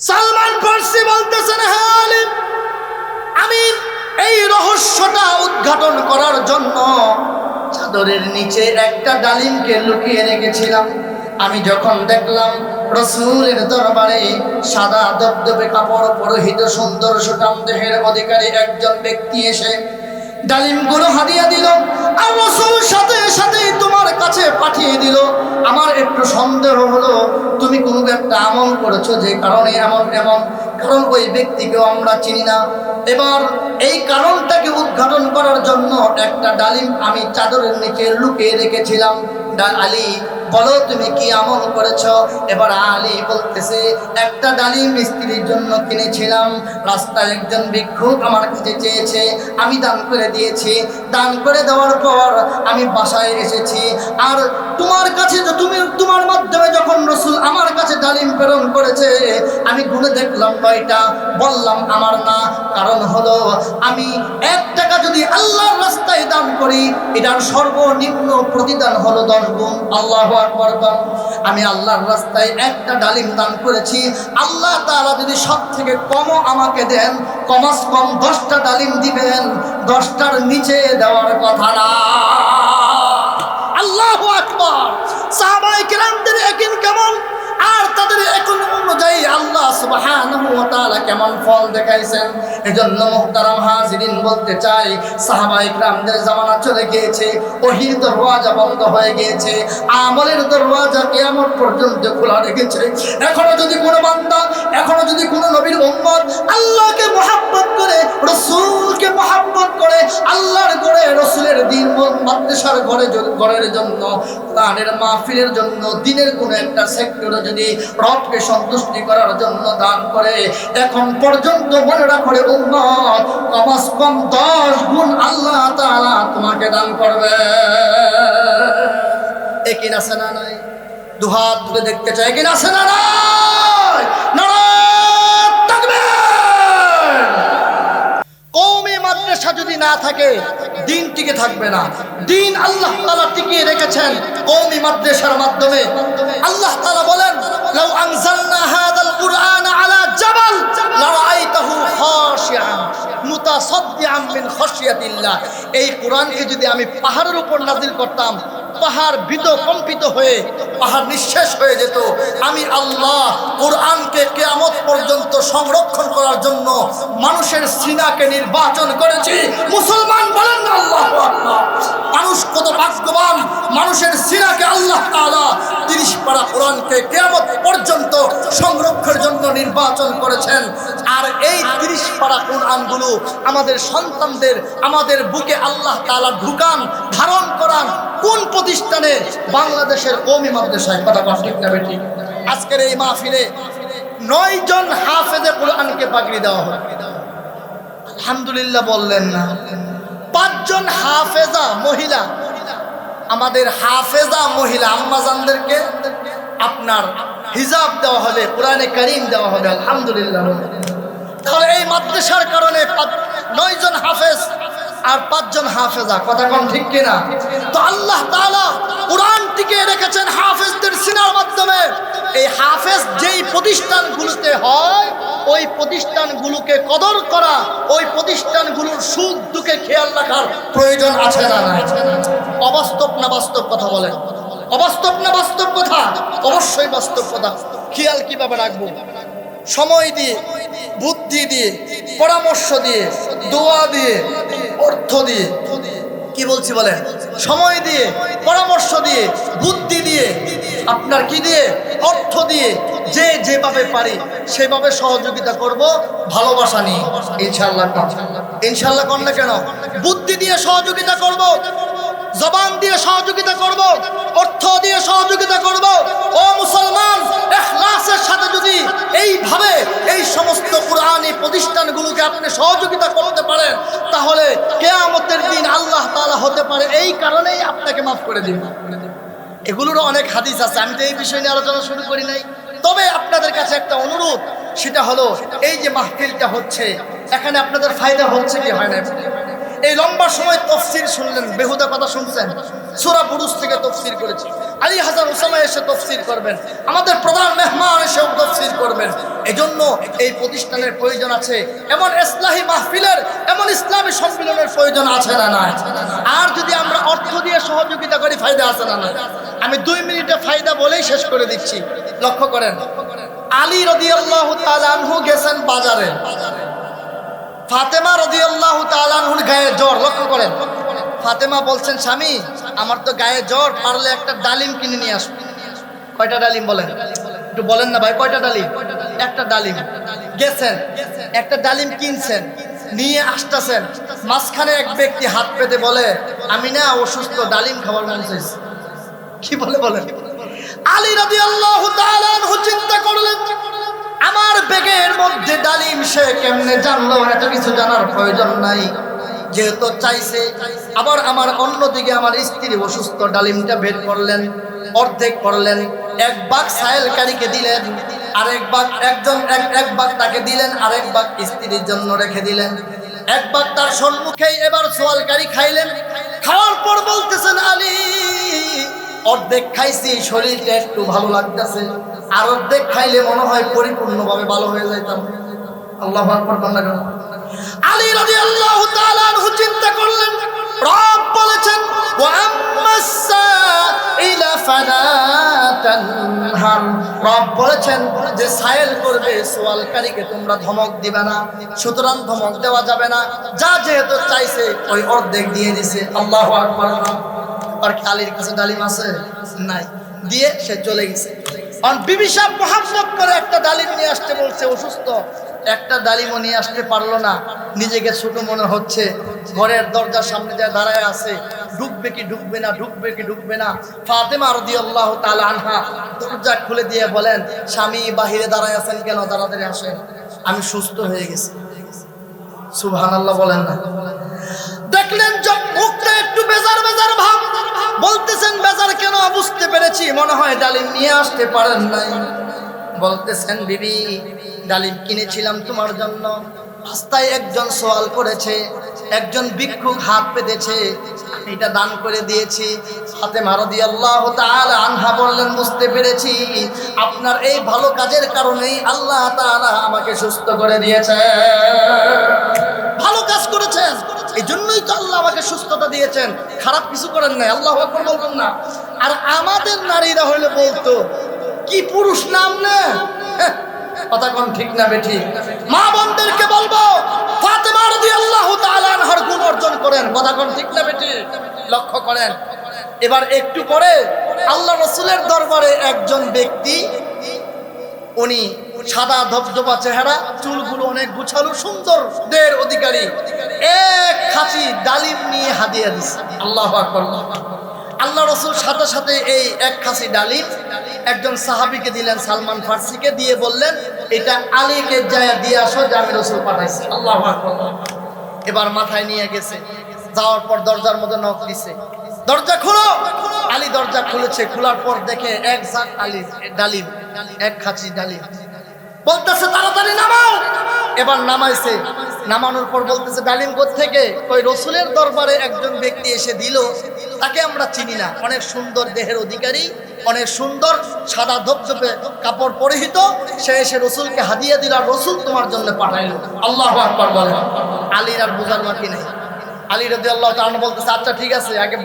সালমান ফার্সি বলতেছেন হ্যাঁ আলিম, আমি এই রহস্যটা উদ্ঘাটন করার জন্য চাদরের নিচে একটা ডালিমকে লুকিয়ে রেখেছিলাম। আমি যখন দেখলাম রসুলের দরবারে সাদা দবদবে কাপড় পরিহিত সুন্দর সুটাম দেহের অধিকারী একজন ব্যক্তি এসে ডালিমগুলো হারিয়ে দিল, আর রসুল কাছে পাঠিয়ে দিল। আমার একটু সন্দেহ হলো, তুমি কোনো একটা আমল করেছ যে কারণে এমন এমন, কারণ ওই ব্যক্তিকেও আমরা চিনি না। এবার এই কারণটাকে উদ্ঘাটন করার জন্য একটা ডালিম আমি চাদরের নিচে লুকিয়ে রেখেছিলাম। আলী বলো তুমি কি আমল করেছ? এবার আলী বলতেছে, একটা ডালিম মিস্ত্রির জন্য কিনেছিলাম। রাস্তায় একজন ভিক্ষুক আমার কাছে চেয়েছে। আমি দান করে দিয়েছি। দান করে দেওয়ার পর আমি বাসায় এসেছি। আর তোমার কাছে তুমি তোমার মাধ্যমে যখন রসুল আমার কাছে ডালিম প্রেরণ করেছে, আমি গুনে দেখলাম নয়টা। বললাম, আমার না। কারণ হলো, আমি এক টাকা যদি রাস্তায় দান করি, এটার সর্বনিম্ন প্রতিদান হলো দশ গুণ। আল্লাহ আমি আল্লাহর রাস্তায় একটা ডালিম দান করেছি। আল্লাহ তাআলা যদি সব থেকে কমও আমাকে দেন, কমাস কম দশটা ডালিম দিবেন। দশটার নিচে দেওয়ার কথা না। আল্লাহ আকবর। সাহাবাই কিরামদের একিন কেমন? দেখাইছেন। এজন্য মুহতারাম হাজিরিন বলতে চাই সাহাবাই কিরামদের জামানা চলে গিয়েছে, ওহির দরওয়াজা বন্ধ হয়ে গিয়েছে, আমলের দরওয়াজা কিয়ামত পর্যন্ত খোলা রেখেছে। এখনও যদি কোনো বান্দা, এখনও যদি কোনো নবীর উম্মত আল্লাহকে মহাব্বত করে, রসুলকে মহাব্বত করে, আল্লাহর ঘরে রসুলের দিন মাদ্রাসার ঘরে ঘরের জন্য, কোরআনের মাহফিলের জন্য, দিনের কোনো একটা সেক্টরে যদি রবকে সন্তুষ্টি করার জন্য দান করে, এখন পর্যন্ত মনে রাখলে উম্মত কমাস কম দশ গুণ আল্লাহ তাআলা তোমাকে দান করবে। একই না নাই? দুহাত তুলে দেখতে চাই কিনা আছে না নাই! কৌমি মাদ্রাসা যদি না থাকে দিন টিকে থাকবে না। দিন আল্লাহ তালা টিকিয়ে রেখেছেন কৌমি মাদ্রাসার মাধ্যমে। আল্লাহ তালা বলেন, লাউ আলা জাবাল এই কোরআনকে যদি আমি পাহাড়ের উপর নাজিল করতাম পাহাড় বিত কম্পিত হয়ে পাহাড় নিঃশেষ হয়ে যেত। আমি আল্লাহ কোরআনকে কেয়ামত পর্যন্ত সংরক্ষণ করার জন্য মানুষের সিনাকে নির্বাচন করেছি। মুসলমান বলেন না, আল্লাহ মানুষ কত ভাগ্যবান, মানুষের সিনাকে আল্লাহ তিরিশ পারা কোরআনকে কেয়ামত পর্যন্ত সংরক্ষণের জন্য নির্বাচন করেছেন। আর এই তিরিশ পারা কোরআনগুলো আমাদের সন্তানদের, আমাদের বুকে আল্লাহ তাআলা ঢুকান, ধারণ করান, কোন প্রতিষ্ঠানে বাংলাদেশের কৌমি মাদ্রাসায় কথা ঠিক না ঠিক আজকের এই মাহফিলে নয় জন হাফেজে কোরআনকে পাগড়ি দেওয়া হয় আলহামদুলিল্লাহ বললেন না। পাঁচজন হাফেজা মহিলা। আমাদের হাফেজা মহিলা আম্মাজানদেরকে আপনার হিজাব দেওয়া হবে, কোরআনে করিম দেওয়া হবে, আলহামদুলিল্লাহ। তাহলে এই মাদ্রাসার কারণে নয়জন হাফেজ আর পাঁচজন হাফেজা, কথা কম ঠিক কিনা? তো আল্লাহ কোরআন টিকে রেখেছেন হাফেজদের সিনার মাধ্যমে। এই হাফেজ যেই প্রতিষ্ঠানগুলোতে হয়, ওই প্রতিষ্ঠানগুলোকে কদর করা, ওই প্রতিষ্ঠানগুলোর সুখ দুঃখে খেয়াল রাখার প্রয়োজন আছে না নাই? অবাস্তব না বাস্তব কথা বলেন? অবাস্তব না বাস্তব কথা? অবশ্যই বাস্তব কথা। খেয়াল কীভাবে রাখব? সময় দিয়ে, বুদ্ধি দিয়ে, পরামর্শ দিয়ে, দোয়া দিয়ে, অর্থ দিয়ে। কি বলছি বলেন? সময় দিয়ে, পরামর্শ দিয়ে, বুদ্ধি দিয়ে, আপনার কি দিয়ে? অর্থ দিয়ে, যে যেভাবে পারি, সেভাবে সহযোগিতা করব, ভালোবাসা নিয়ে। ইনশাল্লাহ। ইনশাল্লাহ না কেন? বুদ্ধি দিয়ে সহযোগিতা করব সহযোগিতা করব, অর্থ দিয়ে সহযোগিতা করব। ও মুসলমান, এখলাসের সাথে যদি এইভাবে এই সমস্ত কোরআনী প্রতিষ্ঠানগুলোকে আপনি সহযোগিতা করতে পারেন, তাহলে কেয়ামতের দিন আল্লাহ তাআলা হতে পারে এই কারণেই আপনাকে মাফ করে দিন এগুলোরও অনেক হাদিস আছে, আমি তো এই বিষয় নিয়ে আলোচনা শুরু করি নাই। তবে আপনাদের কাছে একটা অনুরোধ, সেটা হলো এই যে মাহফিলটা হচ্ছে, এখানে আপনাদের ফায়দা হচ্ছে কি হয় না এই লম্বা সময় তফসিল শুনলেন, বেহুদা কথা শুনছেন? সুরা বুরুজ থেকে তফসির করেছি। আলী হাসান ওসামা এসে তফসির করবেন। আমাদের প্রধান মেহমান এসেও তফসির করবেন। এজন্য এই প্রতিষ্ঠানের প্রয়োজন আছে। এমন ইসলাহী মাহফিলের, এমন ইসলামী সম্মিলনের প্রয়োজন আছে না না আর যদি আমরা অর্থ দিয়ে সহযোগিতা করি, ফায়দা আছে না না আমি দুই মিনিটে ফায়দা বলেই শেষ করে দিচ্ছি। লক্ষ্য করেন, আলী রদিয়াল্লাহু তাআলা আনহু গেছেন বাজারে। ফাতেমা রদিয়াল্লাহু তাআলা আনহুর গায়ে জ্বর, লক্ষ্য করেন। ফাতেমা বলছেন, স্বামী আমার তো গায়ে জ্বর, পারলে একটা ডালিম কিনে নিয়ে আসো কয়টা ডালিম বলেন? একটু বলেন না ভাই, কয়টা ডালিম? একটা ডালিম। গেছেন, একটা ডালিম কিনছেন, নিয়ে আসতেছেন। মাঝখানে এক ব্যক্তি হাত পেতে বলে, আমি না অসুস্থ, ডালিম খাবার মন চাইছি। কি বলে বলেন? আলী রাজি আল্লাহ চিন্তা করলেন, আমার বেগের মধ্যে ডালিম সে কেমনে জানলো? এত কিছু জানার প্রয়োজন নাই। যেহেতু চাইছে, আবার আমার অন্যদিকে আমার স্ত্রী অসুস্থ, ডালিমটা বের করলেন, অর্ধেক করলেন, এক বাঘ সাহেলকারীকে দিলেন, আরেক বাঘ একজন, এক এক বাঘ তাকে দিলেন, আরেক বাঘ স্ত্রীর জন্য রেখে দিলেন এক বাঘ তার সম্মুখেই এবার সোয়ালকারী খাইলেন, খাওয়ার পর বলতেছেন, আলী, অর্ধেক খাইছি, শরীরটা একটু ভালো লাগতেছে, আর অর্ধেক খাইলে মনে হয় পরিপূর্ণভাবে ভালো হয়ে যাইতাম আল্লাহ আকবার গণ। আলী তাআলা আনহু চিন্তা করলেন, রব বলেছেন অর্ধেক দিয়ে আল্লাহু আর কি আলীর কাছে ডালিম আছে? নাই। দিয়ে সে চলে গেছে। কারণ বিবি করে একটা ডালিম আসতে বলছে, অসুস্থ। একটা নিয়ে আসতে পারল না। নিজেকে ছোট মনে হচ্ছে। ঘরের দরজার সামনে যায় দাঁড়ায় আছে, ঢুকবে কি ঢুকবে না, ঢুকবে কি ঢুকবে না? ফাতেমা রদি আল্লাহ তালা আনহা দরজা খুলে দিয়ে বলেন, স্বামী, বাহিরে দাঁড়ায় আছেন কেন? তাড়াতাড়ি আসেন। আমি সুস্থ হয়ে গেছি। সুবহান আল্লাহ বলেন না। দেখলেন মুখটা একটু বেজার বেজার ভাব, বলতেছেন, বেজার কেন? বুঝতে পেরেছি। মনে হয় ডালিম নিয়ে আসতে পারেন নাই। বলতেছেন, বিবি, ডালিম কিনেছিলাম তোমার জন্য। রাস্তায় একজন সওয়াল করেছে একজন ভিক্ষুক হাত পেতেছে এটা দান করে দিয়েছি। হাতে মারদি আল্লাহ আনহা বললেন বুঝতে পেরেছি আপনার এই ভালো কাজের কারণেই আল্লাহ তাআলা আমাকে সুস্থ করে দিয়েছে। ভালো কাজ করেছেন এই জন্যই তো আল্লাহ আমাকে সুস্থতা দিয়েছেন। খারাপ কিছু করেন নাই আল্লাহ আকবর বলবেন না। আর আমাদের নারীরা হইলে বলতো কি পুরুষ নাম না? হ্যাঁ, কথা কোন ঠিক না বেঠি মা বলব গুণ অর্জন করেন। কথা কোন ঠিক না বেঠি লক্ষ্য করেন। এবার একটু পরে আল্লাহ রসুলের দরবারে একজন ব্যক্তি, উনি সাদা ধবধবা চেহারা, চুলগুলো অনেক গুছালো সুন্দর দের অধিকারী, এক খাঁচি ডালিম নিয়ে হাদিয়া দিছে। আল্লাহ আকবর। আল্লাহ রসুল সাথে সাথে এই এক খাসি ডালিম একজন সাহাবিকে দিলেন সালমান ফার্সিকে দিয়ে বললেন, এটা আলীকে যায় দিয়ে আসো যে আমি রসুল পাঠাইছি। আল্লাহ এবার মাথায় নিয়ে গেছে। যাওয়ার পর দরজার মধ্যে নখ দিছে। দরজা খুলো! আলী দরজা খুলেছে। খোলার পর দেখে এক ঝাঁক আলী, ডালিম, এক খাঁচি ডালিম। বলতেছে, তাড়াতাড়ি নামাও! এবার নামাইছে। নামানোর পর বলতেছে, ডালিম থেকে ওই রসুলের দরবারে একজন ব্যক্তি এসে দিল। তাকে আমরা চিনি না। অনেক সুন্দর দেহের অধিকারী, অনেক সুন্দর সাদা ধপধপে কাপড় পরিহিত। সে এসে রসুলকে হাদিয়া দিল, আর রসুল তোমার জন্য পাঠাইলো। আল্লাহ আকবার বলে। আলীর আর বোঝার বাকি নেই। আলী রদি আল্লাহ তাআলা বলতেছে আচ্ছা ঠিক আছে, আগে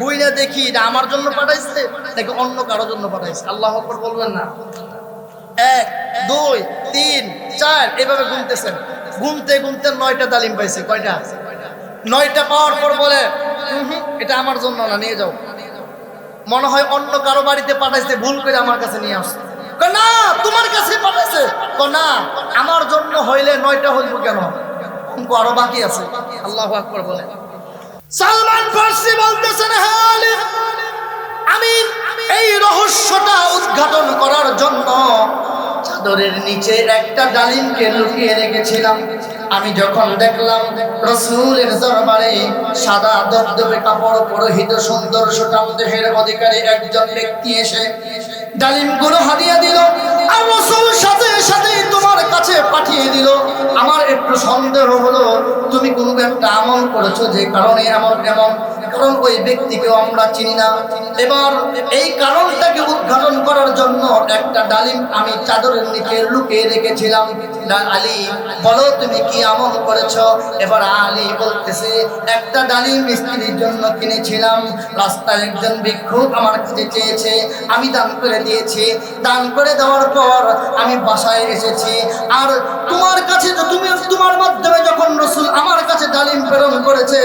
বুইনা দেখি এটা আমার জন্য পাঠাইছে নাকি অন্য কারও জন্য পাঠাইছে? আল্লাহ আকবার বলবেন না। এক, দুই, তিন, চার, এভাবে গুনতেছেন। গুনতে গুনতে নয়টা তালিম পাইছে কয়টা? নয়টা পাওয়ার পর বলে "হুম হুম, এটা আমার জন্য না নিয়ে যাও। মনে হয় অন্য কারও বাড়িতে পাঠাইছে ভুল করে আমার কাছে নিয়ে আসছে। না তোমার কাছে পাঠাইছে। না আমার জন্য হইলে নয়টা হইব কেন? অঙ্ক আরও বাকি আছে। আল্লাহ আকবর বলে। সালমান ফার্সি বলতেছেন হ্যাঁ আমি এই রহস্যটা উদ্ঘাটন করার জন্য চাদরের নিচে একটা ডালিমকে লুকিয়ে রেখেছিলাম। আমি যখন দেখলাম রসুলের দরবারে সাদা দবদবে কাপড় পরহিত সুন্দর সুটাম দেহের অধিকারী একজন ব্যক্তি এসে ডালিমগুলো হারিয়ে দিল। আর রসুল সাথে সাথে কাছে পাঠিয়ে দিল। আমার একটু সন্দেহ হলো, তুমি কোনো একটা আমল করেছ যে কারণে এমন এমন, কারণ ওই ব্যক্তিকেও আমরা চিনি না। এবার এই কারণটাকে উদ্ঘাটন করার জন্য একটা ডালিম আমি চাদরের নিচে লুকিয়ে রেখেছিলাম। আলী, বলো তুমি কি আমল করেছ? এবার আলী বলতেছে, একটা ডালিম স্ত্রীর জন্য কিনেছিলাম। রাস্তায় একজন ভিক্ষুক আমার কাছে চেয়েছে। আমি দান করে দিয়েছি। দান করে দেওয়ার পর আমি বাসায় এসেছি। আর তোমার কাছে তুমি তোমার মাধ্যমে যখন রসুল আমার কাছে ডালিম প্রেরণ করেছে,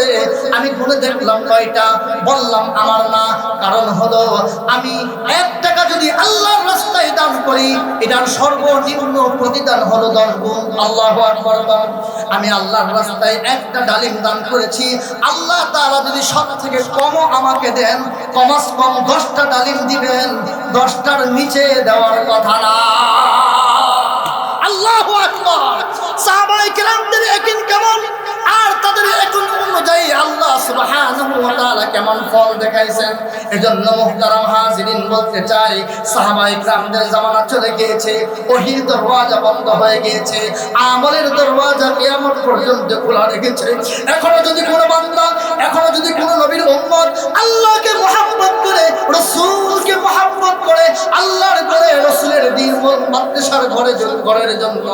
আমি ঘুরে দেখলাম কয়টা? বললাম, আমার না। কারণ হলো, আমি এক টাকা যদি আল্লাহর রাস্তায় দান করি, এটার সর্বনিম্ন প্রতিদান হলো দশ গুণ। আল্লাহ আমি আল্লাহর রাস্তায় একটা ডালিম দান করেছি। আল্লাহ তারা যদি সব থেকে কমও আমাকে দেন, কমাস কম দশটা ডালিম দিবেন। দশটার নিচে দেওয়ার কথা না। আল্লাহ আকবর। সাহাবাই কেরামদের একিন কেমন? আর তাদের এখন অনুযায়ী আল্লাহ সুবহানাহু ওয়া তাআলা কেমন ফল দেখাইছেন? এজন্য মুহতারাম হাজিরিন বলতে চাই সাহাবাই কিরামদের জামানা চলে গিয়েছে, ওহির দরওয়াজা বন্ধ হয়ে গিয়েছে, আমলের দরওয়াজা কিয়ামত পর্যন্ত খোলা রেখেছে। এখনও যদি কোনো বান্দা, এখনও যদি কোনো নবীর উম্মত আল্লাহকে মহাব্বত করে, রসূলকে মহাব্বত করে, আল্লাহর ঘরে রসুলের দিন মাদ্রাসার ঘরে ঘরের জন্য,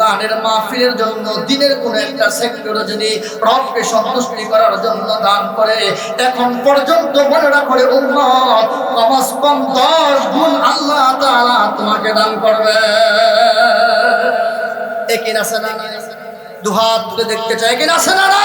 দানের মাহফিলের জন্য, দিনের কোন একটা সেক্টরে যদি রবকে সন্তুষ্টি করার জন্য দান করে। এখন পর্যন্ত মনে রাখলে উম্মত কমাস কম দশ গুণ আল্লাহ তাআলা তোমাকে দান করবে। আছে না দুহাত দেখতে চাই কিনা সেনারা?